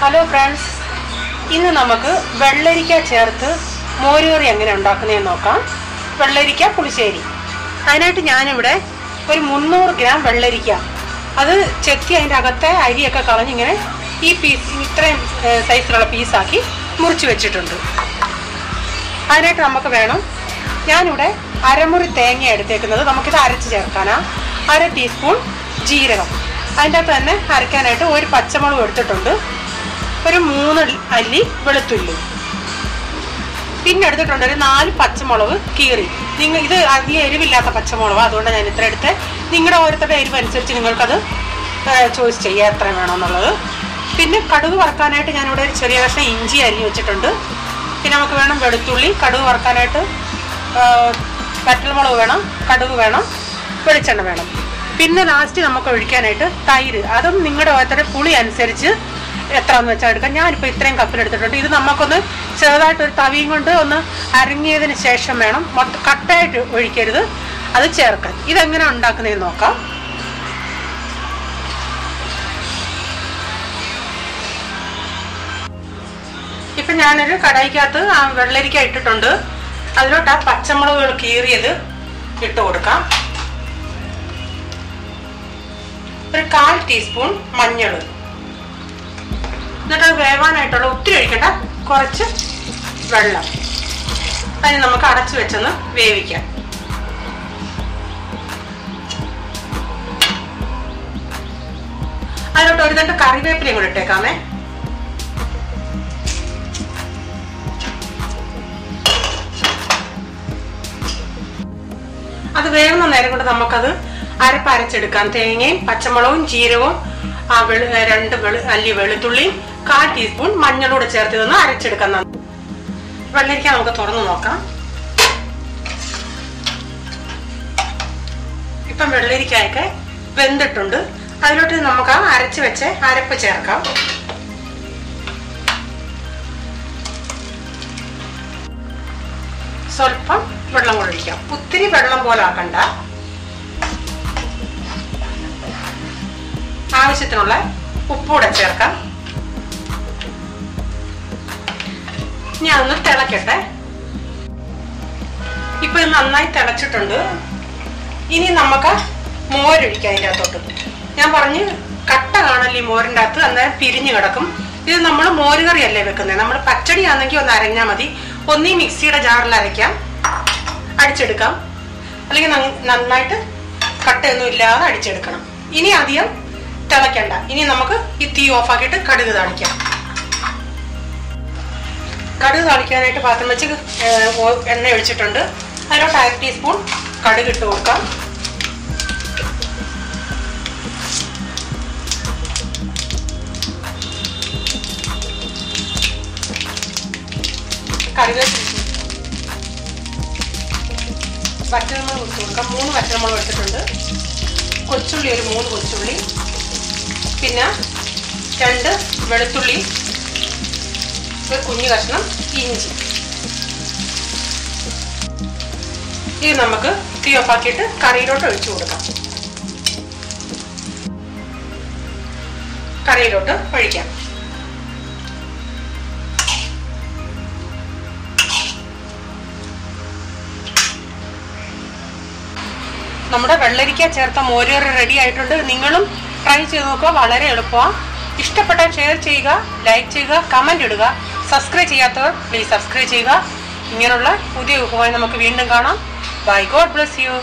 Hello friends ഇന്ന് നമുക്ക് വെള്ളരിക്ക ചേർത്ത് മോരുകറി എങ്ങനെ ഉണ്ടാക്കുന്നതെന്ന് നോക്കാം. വെള്ളരിക്ക പുളിശ്ശേരി. അതിനായിട്ട് ഞാനിവിടെ ഒരു മുന്നൂറ് ഗ്രാം വെള്ളരിക്ക. അത് ചെത്തി അതിന്റെ അകത്തെ അരിയൊക്കെ കളഞ്ഞിങ്ങനെ ഈ പീസ് ഇത്രയും സൈസിലുള്ള പീസാക്കി മുറിച്ച് വെച്ചിട്ടുണ്ട്. അതിനായിട്ട് നമുക്ക് വേണം. ഞാനിവിടെ അരമുറി തേങ്ങ എടുത്തേക്കുന്നത് നമുക്കിത് അരച്ച് ചേർക്കാനാ. അര ടീസ്പൂൺ ജീരകം. അതിന്റെ അകത്ത് തന്നെ അരയ്ക്കാനായിട്ട് ഒരു പച്ചമുളക് എടുത്തിട്ടുണ്ട്. ഒരു മൂന്ന് അല്ലി വെളുത്തുള്ളി. പിന്നെ എടുത്തിട്ടുണ്ട് ഒരു നാല് പച്ചമുളക് കീറി. നിങ്ങൾ ഇത് അധികം എരിവില്ലാത്ത പച്ചമുളക് അതുകൊണ്ട് ഞാൻ ഇത്ര എടുത്ത്. നിങ്ങളുടെ ഓരോരുത്തരുടെ എരിവ് അനുസരിച്ച് നിങ്ങൾക്കത് ചോയ്സ് ചെയ്യാം എത്ര വേണമെന്നുള്ളത് പിന്നെ കടുക് വറക്കാനായിട്ട് ഞാനിവിടെ ഒരു ചെറിയ കഷ്ണം ഇഞ്ചി അരി വെച്ചിട്ടുണ്ട്. പിന്നെ നമുക്ക് വേണം വെളുത്തുള്ളി കടുക് വറക്കാനായിട്ട് വറ്റൽമുളക് വേണം കടുക് വേണം വെളിച്ചെണ്ണ വേണം. പിന്നെ ലാസ്റ്റ് നമുക്ക് ഒഴിക്കാനായിട്ട് തൈര്. അതും നിങ്ങളുടെ ഓരോരുത്തരുടെ പുളി അനുസരിച്ച് എത്രയെന്ന് വെച്ചാൽ എടുക്കാം. ഞാനിപ്പോൾ ഇത്രയും കപ്പിലെടുത്തിട്ടുണ്ട് ഇത് നമുക്കൊന്ന് ചെറുതായിട്ട് ഒരു തവിയും കൊണ്ട് ഒന്ന് അരങ്ങിയതിന് ശേഷം വേണം. മൊത്തം കട്ടായിട്ട് ഒഴിക്കരുത്. അത് ചേർക്കാൻ. ഇതെങ്ങനെ ഉണ്ടാക്കുന്നതെന്ന് നോക്കാം. ഇപ്പം ഞാനൊരു കടായിക്കകത്ത് വെള്ളരിക്ക ഇട്ടിട്ടുണ്ട്. അതിലോട്ട് ആ പച്ചമുളകുകൾ കീറിയത് ഇട്ട് കൊടുക്കാം. ഒരു കാൽ ടീസ്പൂൺ മഞ്ഞൾ. എന്നിട്ട് അത് വേവാനായിട്ടുള്ള ഒത്തിരി ഒഴിക്കട്ടെ കുറച്ച് വെള്ളം. അതിന് നമുക്ക് അടച്ചു വെച്ചൊന്ന് വേവിക്കാം. അതിലോട്ട് ഒരു രണ്ട് കറിവേപ്പിലയും കൂടെ ഇട്ടേക്കാമേ. അത് വേവുന്ന നേരം കൊണ്ട് നമുക്കത് അരപ്പ് അരച്ചെടുക്കാം തേങ്ങയും പച്ചമുളകും ജീരകവും ആ വെളു രണ്ട് വെളു അല്ലി വെളുത്തുള്ളിയും കാൽ ടീസ്പൂൺ മഞ്ഞളൂടെ ചേർത്ത് ഇതൊന്ന് അരച്ചെടുക്കാം. നന്ദി വെള്ളരിക്ക നമുക്ക് തുറന്നു നോക്കാം. ഇപ്പം വെള്ളരിക്കായൊക്കെ വെന്തിട്ടുണ്ട്. അതിലോട്ട് നമുക്ക് അരച്ച് വെച്ച് അരപ്പ് ചേർക്കാം. സ്വല്പം വെള്ളം കൂടെ ഒഴിക്കാം. ഒത്തിരി വെള്ളം പോലെ ആക്കണ്ട. ആവശ്യത്തിനുള്ള ഉപ്പൂടെ ചേർക്കാം. ഞാൻ ഒന്ന് തിളക്കട്ടെ. ഇപ്പൊ ഇത് നന്നായി തിളച്ചിട്ടുണ്ട്. ഇനി നമുക്ക് മോരൊഴിക്കാം അതിന്റെ അകത്തോട്ട് ഞാൻ പറഞ്ഞ് കട്ട കാണല്ലേ മോരിന്റെ അകത്ത്? അന്നേരം പിരിഞ്ഞു കിടക്കും. ഇത് നമ്മൾ മോരുകറിയല്ലേ വെക്കുന്നത് നമ്മൾ പച്ചടി ആണെങ്കിൽ ഒന്ന് അരഞ്ഞാൽ മതി. ഒന്നീ മിക്സിയുടെ ജാറിൽ അരയ്ക്കാം. അടിച്ചെടുക്കാം. അല്ലെങ്കിൽ നന്നായിട്ട് കട്ടയൊന്നും ഇല്ലാതെ അടിച്ചെടുക്കണം. ഇനി അധികം തിളയ്ക്കണ്ട ഇനി നമുക്ക് ഈ തീ ഓഫാക്കിയിട്ട് കടുക് താളിക്കാം. കടുക് താളിക്കാനായിട്ട് പാത്രം വെച്ച് എണ്ണ ഒഴിച്ചിട്ടുണ്ട്. അതിലോട്ട് അര ടീസ്പൂൺ കടുക് ഇട്ട് കൊടുക്കാം. കടുക് വറ്റൽമുളക് കൊടുക്കാം. മൂന്ന് വറ്റൽമുളക് എടുത്തിട്ടുണ്ട്. കൊച്ചുള്ളി ഒരു മൂന്ന് കൊച്ചുള്ളി. പിന്നെ രണ്ട് വെളുത്തുള്ളി ഒരു കുഞ്ഞു കഷ്ണം ഇഞ്ചി. ഇത് നമുക്ക് തീ ഓഫാക്കിയിട്ട് കറിയിലോട്ട് ഒഴിച്ചു കൊടുക്കാം. കറിയിലോട്ട് ഒഴിക്കാം. നമ്മുടെ വെള്ളരിക്ക ചേർത്ത മോരുകറി റെഡി ആയിട്ടുണ്ട്. നിങ്ങളും ട്രൈ ചെയ്ത് നോക്കുക. വളരെ എളുപ്പമാണ് ഇഷ്ടപ്പെട്ടാൽ ഷെയർ ചെയ്യുക ലൈക്ക് ചെയ്യുക കമന്റ് ഇടുക. സബ്സ്ക്രൈബ് ചെയ്യാത്തവർ പ്ലീസ് സബ്സ്ക്രൈബ് ചെയ്യുക. ഇങ്ങനെയുള്ള പുതിയ വിഭവമായി നമുക്ക് വീണ്ടും കാണാം. By God bless you